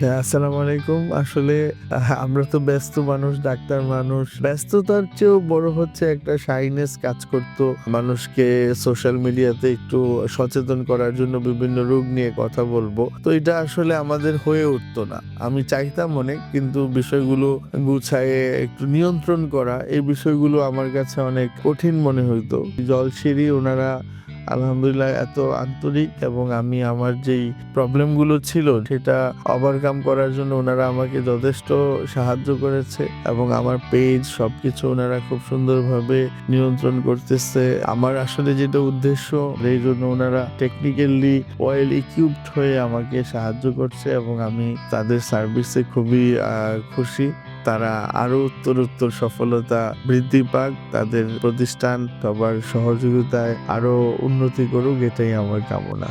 হ্যাঁ, আসসালামু আলাইকুম। আসলে আমরা তো ব্যস্ত মানুষ, ডাক্তার মানুষ। ব্যস্ততার চেয়েও বড় হচ্ছে একটা শাইনেস কাজ করতো। মানুষকে সোশ্যাল মিডিয়াতে একটু সচেতন করার জন্য বিভিন্ন রোগ নিয়ে কথা বলব। তো এটা আসলে আমাদের হয়ে উঠতো না। আমি চাইতাম অনেক কিন্তু বিষয়গুলো গুছায়ে একটু নিয়ন্ত্রণ করা এই বিষয়গুলো আমার কাছে অনেক কঠিন মনে হইতো। জলশিরি ওনারা আলহামদুলিল্লাহ, এত আন্তরিক এবং আমি আমার যেই প্রবলেমগুলো ছিল, সেটা ওভারকাম করার জন্য ওনারা আমাকে যথেষ্ট সাহায্য করেছে এবং আমার পেজ সবকিছু ওনারা খুব সুন্দরভাবে নিয়ন্ত্রণ করতেছে। আমার আসলে যেটা উদ্দেশ্য এই জন্য ওনারা টেকনিক্যালি ওয়েল ইকুইপড হয়ে আমাকে সাহায্য করছে এবং আমি তাদের সার্ভিসে খুবই খুশি। তারা আরও উত্তরোত্তর সফলতা বৃদ্ধি পাক। তাদের প্রতিষ্ঠান সবার সহযোগিতায় আরও উন্নতি করুক, এটাই আমার কামনা।